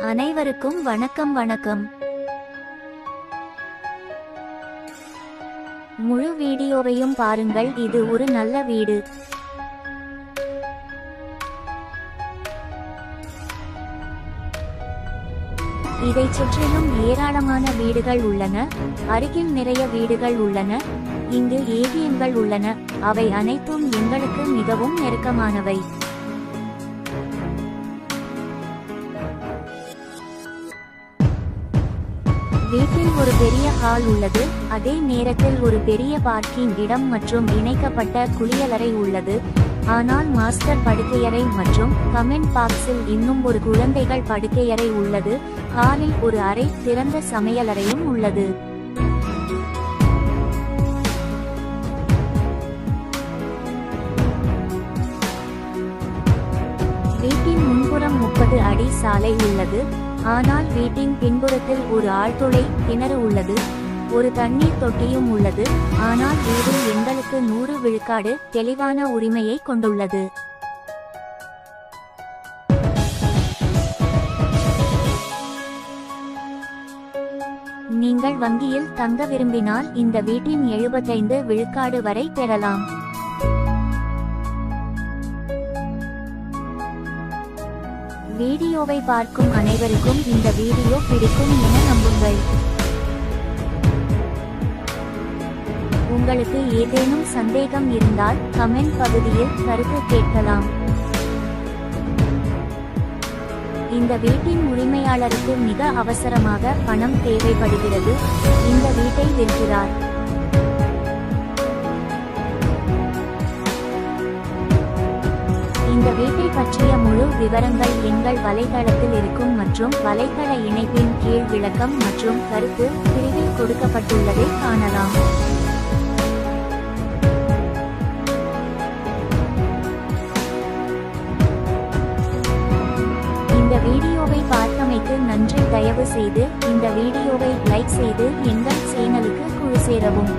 அனைவருக்கும் வணக்கம் வணக்கம். முழு வீடியோவையும் பாருங்கள். இது ஒரு நல்ல வீடு. இதை சுற்றிலும் ஏராளமான வீடுகள் உள்ளன. அருகில் நிறைய வீடுகள் உள்ளன. இங்கு ஏடிஎம்கள் உள்ளன. அவை அனைத்தும் எங்களுக்கு மிகவும் நெருக்கமானவை. வீட்டில் ஒரு பெரிய ஹால் உள்ளது. அதே நேரத்தில் ஒரு பெரிய பார்க்கிங் இடம் மற்றும் இணைக்கப்பட்ட குளியலறை உள்ளது. ஆனால் மாஸ்டர் படுக்கையறை மற்றும் கமெண்ட் பாக்ஸில் இன்னும் ஒரு குழந்தைகள் படுக்கையறை உள்ளது. ஹாலில் ஒரு அறை திறந்த சமையலறையும் உள்ளது. வீட்டின் முன்புறம் முப்பது அடி சாலை உள்ளது. ஆனால் வீட்டின் பின்புறத்தில் ஒரு ஆழ்துளை கிணறு உள்ளது ஒரு தண்ணீர் தொட்டியும் உள்ளது ஆனால் வீடு எங்களுக்கு நூறு விழுக்காடு தெளிவான உரிமையை கொண்டுள்ளது. நீங்கள் வங்கியில் தங்க விரும்பினால் இந்த வீட்டின் எழுபத்தைந்து விழுக்காடு வரை பெறலாம். வீடியோவை பார்க்கும் அனைவருக்கும் இந்த வீடியோ பிடிக்கும் என நம்புங்கள். உங்களுக்கு ஏதேனும் சந்தேகம் இருந்தால் கமெண்ட் பகுதியில் கருத்து கேட்கலாம். இந்த வீட்டின் உரிமையாளருக்கு மிக அவசரமாக பணம் தேவைப்படுகிறது. இந்த வீட்டை விற்கிறார் இந்த வீட்டை பற்றிய முழு விவரங்கள் எங்கள் வலைதளத்தில் இருக்கும் மற்றும் வலைதள இணைப்பின் கீழ் விளக்கம் மற்றும் கருத்து பிரிவில் கொடுக்கப்பட்டுள்ளதை காணலாம். இந்த வீடியோவை பார்த்தமைக்கு நன்றி. தயவு செய்து இந்த வீடியோவை லைக் செய்து எங்கள் சேனலுக்கு குழு சேரவும்.